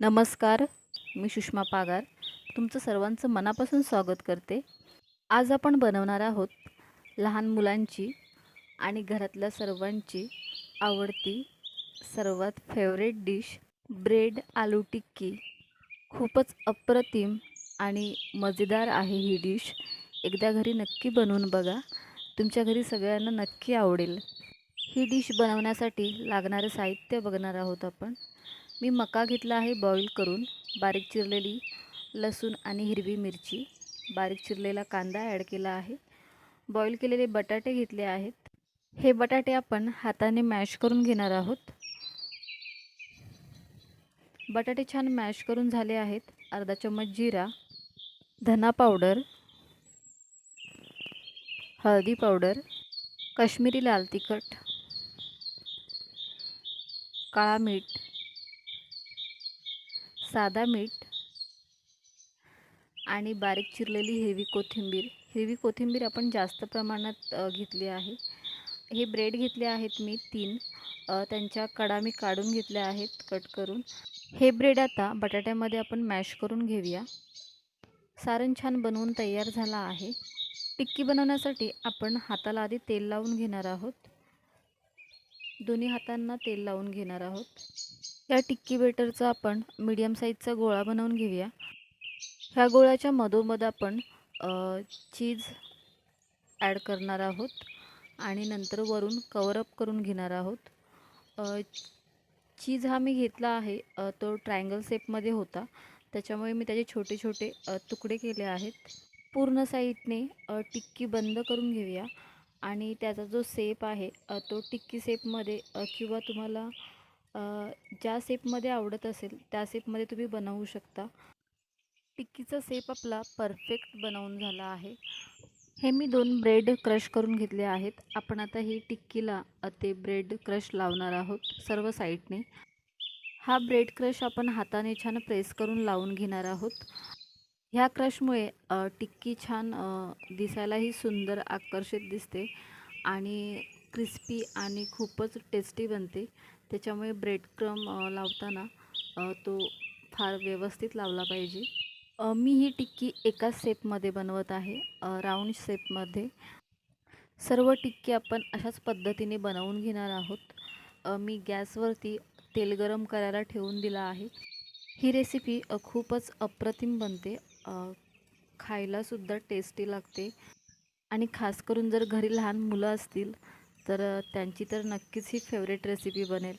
नमस्कार मी सुषमा पागार. तुमचं सर्वांचं मनापासून स्वागत करते. आज आपण बनवणार आहोत लहान मुलांची आणि घरातल्या सर्वांची आवडती सर्वात favourite dish bread aloo tikki. खूपच अप्रतिम आणि मजेदार आहे ही डिश एकदा घरी नक्की बनवून बघा. तुमच्या घरी सगळ्यांना नक्की आवडेल. ही डिश बनवण्यासाठी लागणारं साहित्य बघणार आहोत आपण. मी मका घेतला आहे बॉईल करून. बारीक चिरलेली लसूण आणि हिरवी मिरची. बारीक चिरलेला कांदा ॲड केला आहे. बॉईल केलेले बटाटे घेतले आहेत. हे बटाटे आपण हाताने मॅश करून घेणार आहोत. बटाटे छान मॅश करून झाले आहेत. अर्धा चम्मच जिरा धना पावडर हळदी पावडर काश्मीरी लाल तिखट काळा मीठ साधा मीठ आणि बारीक चिरलेली हिरवी कोथिंबीर. हिरवी कोथिंबीर आपण जास्त प्रमाणात घेतली आहे. हे ब्रेड घेतले आहेत मी तीन. त्यांच्या कडा मी काढून घेतल्या आहेत कट करून. हे ब्रेड आता बटाट्यामध्ये आपण मॅश करून घेऊया. सारण छान बनवून तयार झाला आहे. टिक्की बनवण्यासाठी आपण हाताला आधी तेल लावून घेणार आहोत. दोन्ही हातांना तेल लावून घेणार आहोत. या टिक्की बेटरचा आपण मीडियम साईजचा गोळा बनवून घेऊया. ह्या गोळ्याच्या मधोमध आपण चीज ॲड करणार आहोत आणि नंतर वरून कवरअप करून घेणार आहोत. चीज हा मी घेतला आहे तो ट्रायंगल शेपमध्ये होता. त्याच्यामुळे मी त्याचे छोटे छोटे तुकडे केले आहेत. पूर्ण साईडने टिक्की बंद करून घेऊया. आणि त्याचा जो सेप आहे तो टिक्की सेपमध्ये किंवा तुम्हाला ज्या सेपमध्ये आवडत असेल त्या सेपमध्ये तुम्ही बनवू शकता. टिक्कीचा सेप आपला परफेक्ट बनवून झाला आहे. हे मी दोन ब्रेड क्रश करून घेतले आहेत. आपण आता ही टिक्कीला ते ब्रेड क्रश लावणार आहोत सर्व साईडने. हा ब्रेड क्रश आपण हाताने छान प्रेस करून लावून घेणार आहोत. ह्या क्रशमुळे टिक्की छान दिसायलाही सुंदर आकर्षित दिसते. आणि क्रिस्पी आणि खूपच टेस्टी बनते. त्याच्यामुळे ब्रेड क्रम लावताना तो फार व्यवस्थित लावला पाहिजे. मी ही टिक्की एकाच शेपमध्ये बनवत आहे राऊंड शेपमध्ये सर्व टिक्की आपण अशाच पद्धतीने बनवून घेणार आहोत. मी गॅसवरती तेल गरम करायला ठेवून दिला आहे. ही रेसिपी खूपच अप्रतिम बनते. खायलासुद्धा टेस्टी लागते. आणि खास करून जर घरी लहान मुलं असतील तर त्यांची तर नक्कीच ही फेवरेट रेसिपी बनेल.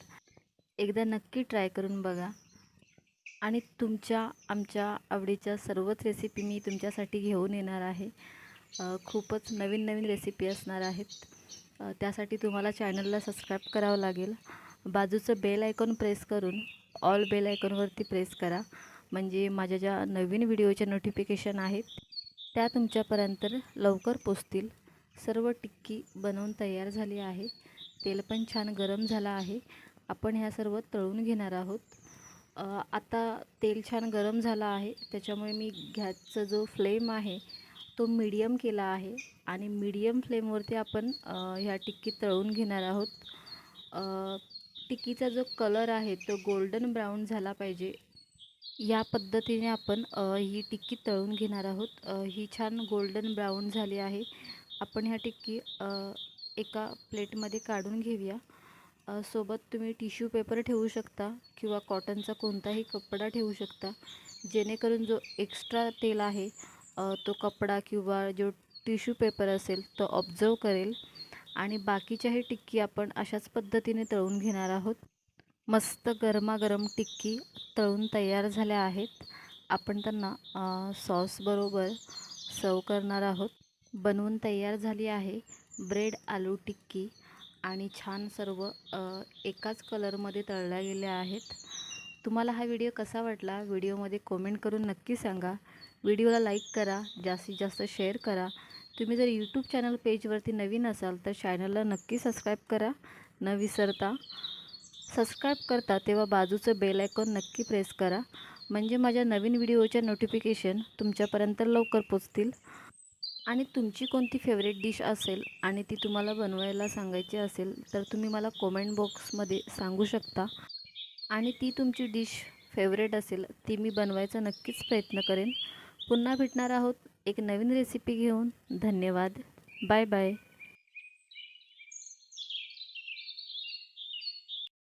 एकदा नक्की ट्राय करून बघा. आणि तुमच्या आमच्या आवडीच्या सर्वच रेसिपी मी तुमच्यासाठी घेऊन येणार आहे. खूपच नवीन नवीन रेसिपी असणार आहेत. त्यासाठी तुम्हाला चॅनलला सबस्क्राईब करावं लागेल. बाजूचं बेल आयकॉन प्रेस करून ऑल बेल आयकॉनवरती प्रेस करा. म्हणजे माझ्या ज्या नवीन व्हिडिओच्या नोटिफिकेशन आहेत त्या तुमच्यापर्यंत लवकर पोचतील. सर्व टिक्की बनवून तयार झाली आहे. तेल पण छान गरम झालं आहे. आपण ह्या सर्व तळून घेणार आहोत. आता तेल छान गरम झाला आहे. त्याच्यामुळे मी गॅसचा जो फ्लेम आहे तो मीडियम केला आहे आणि मीडियम फ्लेमवरती आपण ह्या टिक्की तळून घेणार आहोत. टिक्कीचा जो कलर आहे तो गोल्डन ब्राऊन झाला पाहिजे. या पद्धतीने आपण ही टिक्की तळून घेणार आहोत. ही छान गोल्डन ब्राऊन झाली आहे. आपण ह्या टिक्की एका प्लेटमध्ये काढून घेऊया. सोबत तुम्ही टिश्यू पेपर ठेवू शकता किंवा कॉटनचा कोणताही कपडा ठेवू शकता. जेणेकरून जो एक्स्ट्रा तेल आहे तो कपडा किंवा जो टिश्यू पेपर असेल तो ऑब्झर्व करेल. आणि बाकीच्याही टिक्की आपण अशाच पद्धतीने तळून घेणार आहोत. मस्त गरमागरम टिक्की तळून तयार झाल्या आहेत. आपण त्यांना सॉसबरोबर सर्व करणार आहोत. बनवून तयार झाली आहे. ब्रेड आलू टिक्की आणि छान सर्व एकाच कलरमध्ये तळल्या गेल्या आहेत. तुम्हाला हा व्हिडिओ कसा वाटला? व्हिडिओमध्ये कमेंट करून नक्की सांगा. व्हिडिओला लाईक करा जास्तीत जास्त शेअर करा. तुम्ही जर यूट्यूब चॅनल पेजवरती नवीन असाल तर चॅनलला नक्की सबस्क्राईब करा. न विसरता सबस्क्राईब करता तेव्हा बाजूचं बेल आयकॉन नक्की प्रेस करा. म्हणजे माझ्या नवीन व्हिडिओच्या नोटिफिकेशन तुमच्यापर्यंत लवकर पोचतील. आणि तुमची कोणती फेवरेट डिश असेल आणि ती तुम्हाला बनवायला सांगायची असेल तर तुम्ही मला कॉमेंट बॉक्समध्ये सांगू शकता. आणि ती तुमची डिश फेवरेट असेल ती मी बनवायचा नक्कीच प्रयत्न करेन. पुन्हा भेटणार आहोत एक नवीन रेसिपी घेऊन. धन्यवाद. Bye bye